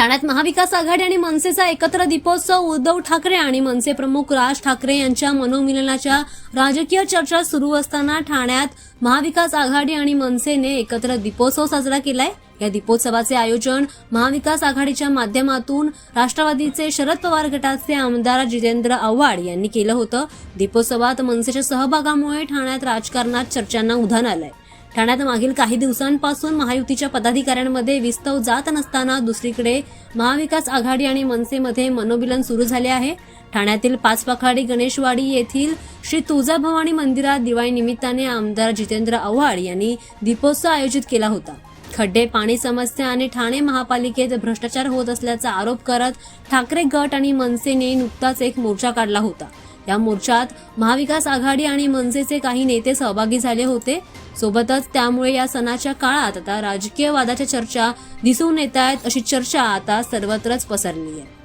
ठाण्यात महाविकास आघाडी आणि मनसेचा एकत्र दीपोत्सव उद्धव ठाकरे आणि मनसे प्रमुख राज ठाकरे यांच्या मनोमिलनाच्या राजकीय चर्चा सुरू असताना ठाण्यात महाविकास आघाडी आणि मनसेने एकत्र दीपोत्सव साजरा केलाय. या दीपोत्सवाचे आयोजन महाविकास आघाडीच्या माध्यमातून राष्ट्रवादीचे शरद पवार गटाचे आमदार जितेंद्र आव्हाड यांनी केलं होतं. दीपोत्सवात मनसेच्या सहभागामुळे ठाण्यात राजकारणात चर्चांना उधाण आलंय. ठाण्यात मागील काही दिवसांपासून महायुतीच्या पदाधिकाऱ्यांमध्ये विस्तव जात नसताना दुसरीकडे महाविकास आघाडी आणि मनसेमध्ये मनोबिलन सुरू झाले आहे. ठाण्यातील पाचपाखाडी गणेशवाडी येथील श्री तुळजाभवानी मंदिरात दिवाळी निमित्ताने आमदार जितेंद्र आव्हाड यांनी दीपोत्सव आयोजित केला होता. खड्डे पाणी समस्या आणि ठाणे महापालिकेत भ्रष्टाचार होत असल्याचा आरोप करत ठाकरे गट आणि मनसेने नुकताच एक मोर्चा काढला होता. या मोर्चात महाविकास आघाडी आणि मनसेचे काही नेते सहभागी झाले होते. सोबतच त्यामुळे या सणाच्या काळात आता राजकीय वादाच्या चर्चा दिसून येत आहेत अशी चर्चा आता सर्वत्रच पसरली आहे.